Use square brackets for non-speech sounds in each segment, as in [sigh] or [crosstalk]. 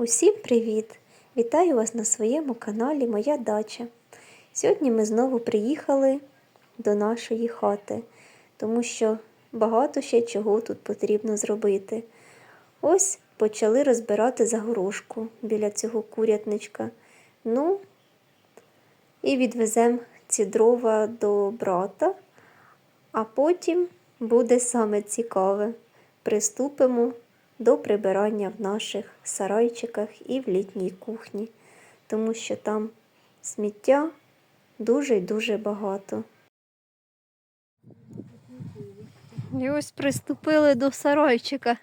Усім привіт! Вітаю вас на своєму каналі Моя дача. Сьогодні ми знову приїхали до нашої хати, тому що багато ще чого тут потрібно зробити. Ось почали розбирати загорожку біля цього курятничка. Ну, і відвеземо ці дрова до брата, а потім буде саме цікаве. Приступимо до прибирання в наших сарайчиках і в літній кухні, тому що там сміття дуже й дуже багато. І ось приступили до сарайчика,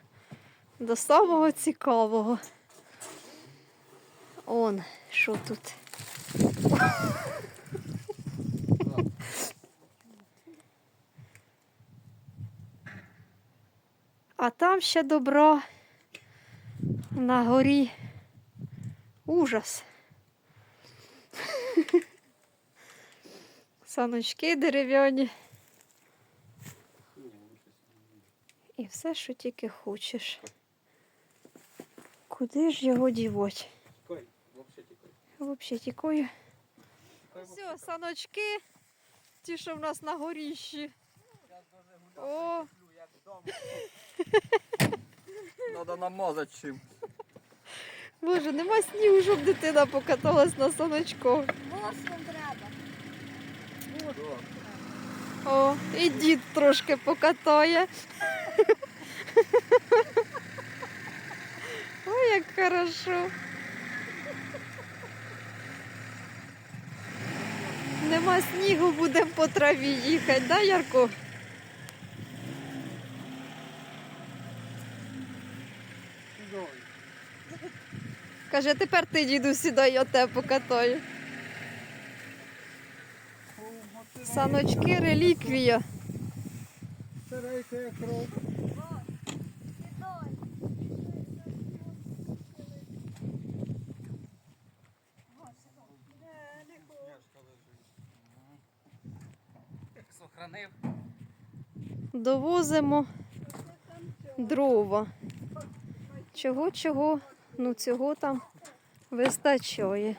до самого цікавого. Он, що тут? А там ще добро на горі. Ужас. [laughs] Саночки дерев'яні. І все, що тільки хочеш. Куди ж його? Тікай. Взагалі тікою. Все, саночки, ті, що в нас на горіщі. О, Надо намазати чим. Боже, нема снігу, щоб дитина покаталась на саночку. Боском треба. О, і дід трошки покатає. Ой, як хорошо. Нема снігу, будемо по траві їхати, да, Ярко? Каже, тепер ти діду сідай, я тебе покатаю. Саночки реліквія. Старайся. Довозимо дрова. Чого, чого? Ну цього там вистачає.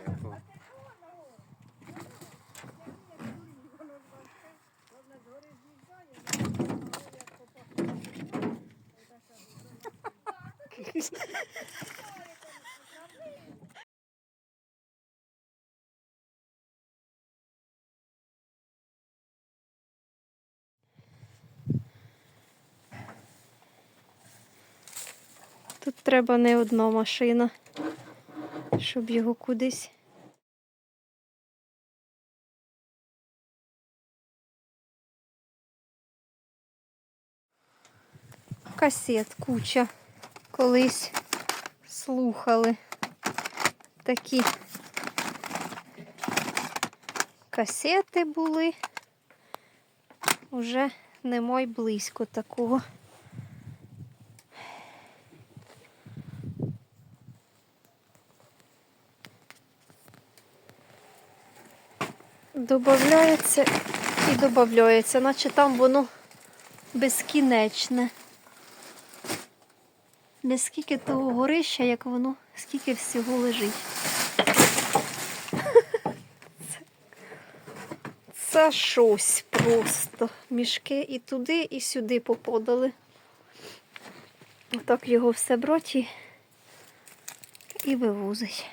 Тут треба не одна машина, щоб його кудись. Касет куча. Колись слухали такі касети були. Уже нема й близько такого. Добавляється і додається, наче там воно безкінечне. Не скільки того горища, як воно, скільки всього лежить. Це, це щось просто. Мішки і туди, і сюди попадали. Отак його все брать і, і вивозить.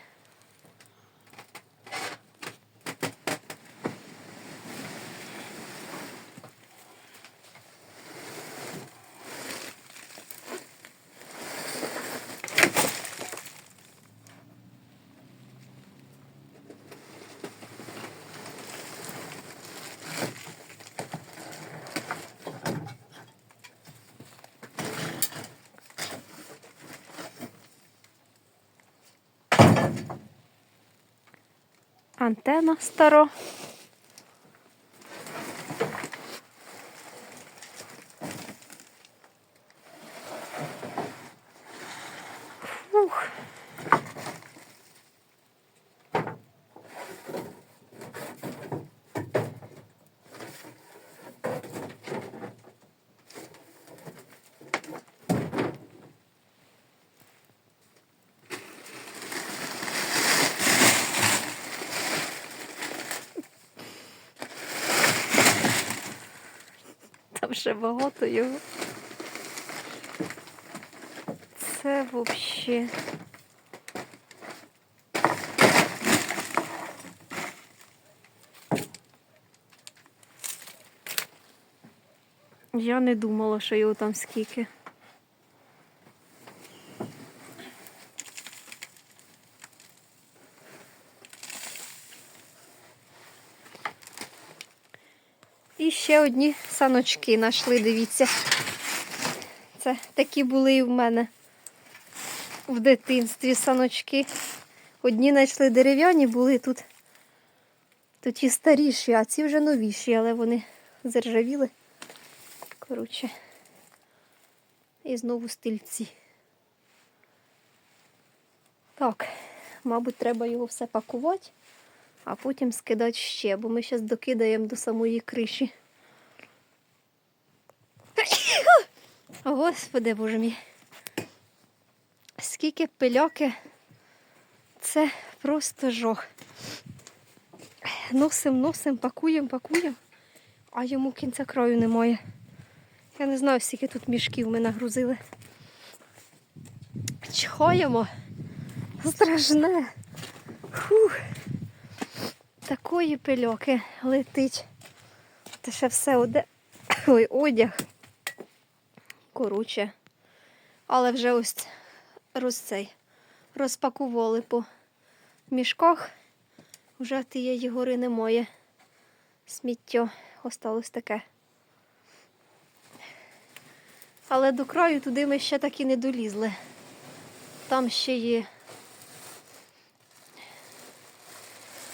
Антена стара. Ще багато його. Це взагалі. Я не думала, що його там скільки. Ще одні саночки знайшли, дивіться. Це такі були і в мене в дитинстві саночки. Одні знайшли дерев'яні, були тут. Тут ті старіші, а ці вже новіші, але вони заржавіли. Коротше. І знову стільці. Так, мабуть, треба його все пакувати, а потім скидати ще, бо ми зараз докидаємо до самої криші. Господи, боже мій. Скільки пиляки. Це просто жох. Носим, носим, пакуємо, пакуємо, а йому кінця краю немає. Я не знаю, скільки тут мішків ми нагрузили. Чхаємо. Страшне. Фух. Такої пильоки летить. Це ще все оде... [coughs] Ой, одяг. Коротше. Але вже ось роз цей, розпакували по мішках. Вже тієї гори немає. Сміття осталось таке. Але до краю туди ми ще так і не долізли. Там ще є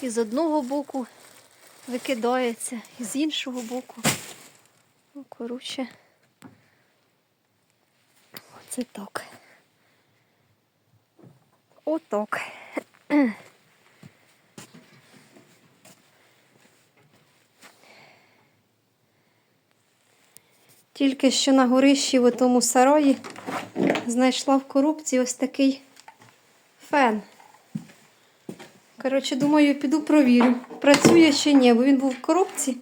і з одного боку викидається, і з іншого боку. Ну, коротше, оце так. Отак. Тільки що на горищі в тому сараї знайшла в коробці ось такий фен. Коротше, думаю, піду провірю, працює чи ні, бо він був в коробці.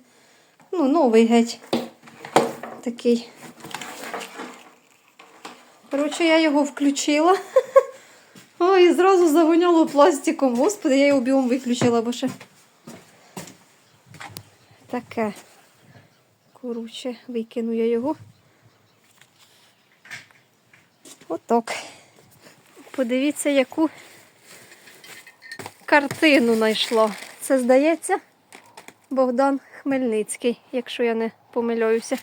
Ну, новий геть. Такий. Коротше, я його включила. [laughs] Ой, і зразу завоняло пластиком. Господи, я його біом виключила, бо ще. Таке. Коротше, викину я його. Отак. Подивіться, яку картину знайшла. Це, здається, Богдан Хмельницький, якщо я не помиляюся.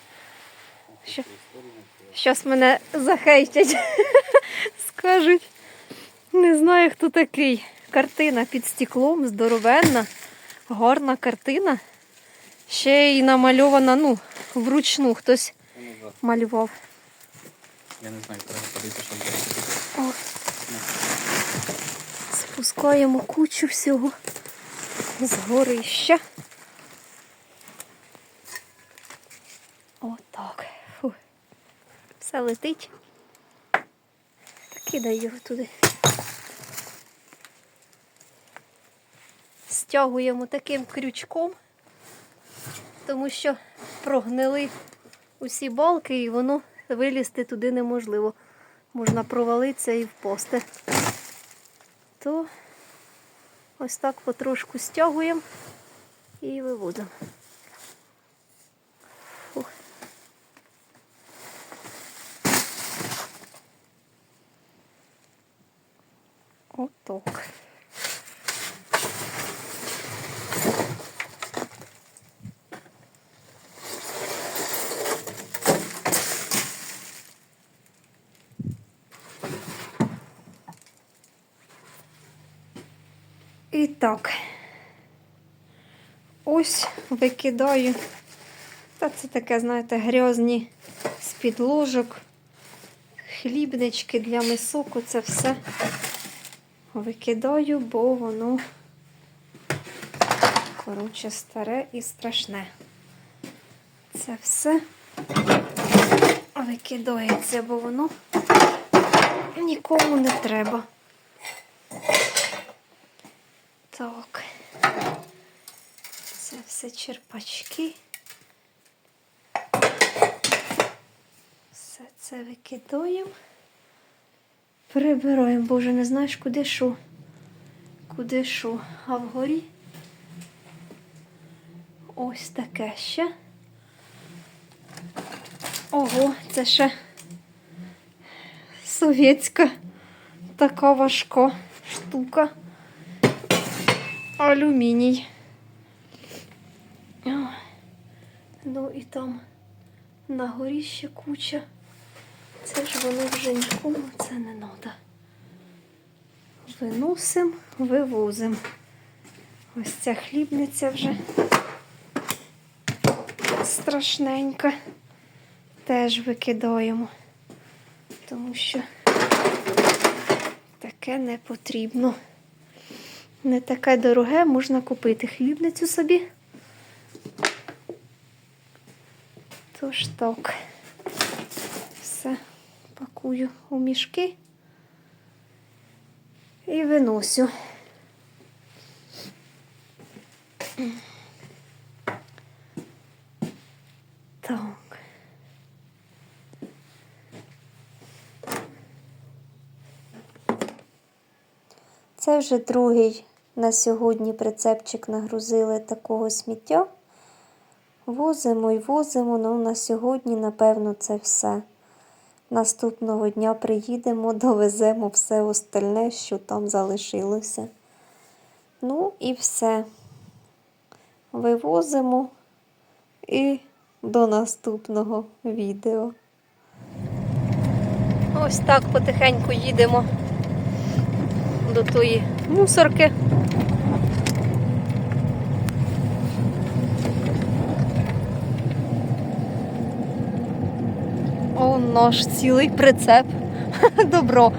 Що... Щас мене захейтять. [laughs] Скажуть. Не знаю, хто такий. Картина під стеклом, здоровенна, гарна картина. Ще й намальована, ну, вручну хтось малював. Я не знаю, треба подивитися, що буде. О. Спускаємо кучу всього з горища. Отак. Все летить. Кидай його туди. Стягуємо таким крючком, тому що прогнили усі балки і воно вилізти туди неможливо. Можна провалитися і впасти. То ось так потрошку стягуємо і виводимо. Отак. І так. Ось викидаю. Та це таке, знаєте, грязні з-під ложок, хлібнички для мисок, це все викидаю, бо воно, коротше, старе і страшне. Це все викидається, бо воно нікому не треба. Так. Це все черпачки. Все Це викидаємо. Прибираємо, боже, не знаєш, куди що. Куди що. А вгорі ось таке ще. Ого, це ще совєтська така важка штука. Алюміній. Ну і там на горі ще куча. Це ж воно вже нікому це не треба. Виносимо, вивозимо. Ось ця хлібниця вже страшненька. Теж викидаємо, тому що таке не потрібно. Не таке дороге, можна купити хлібницю собі. Тож так, пакую у мішки і виносю. Так. Це вже другий на сьогодні прицепчик нагрузили такого сміття. Возимо і возимо, ну на сьогодні, напевно, це все. Наступного дня приїдемо, довеземо все остальне, що там залишилося. Ну і все. Вивозимо і до наступного відео. Ось так потихеньку їдемо до тої мусорки. О, наш цілий прицеп. [laughs] Добро.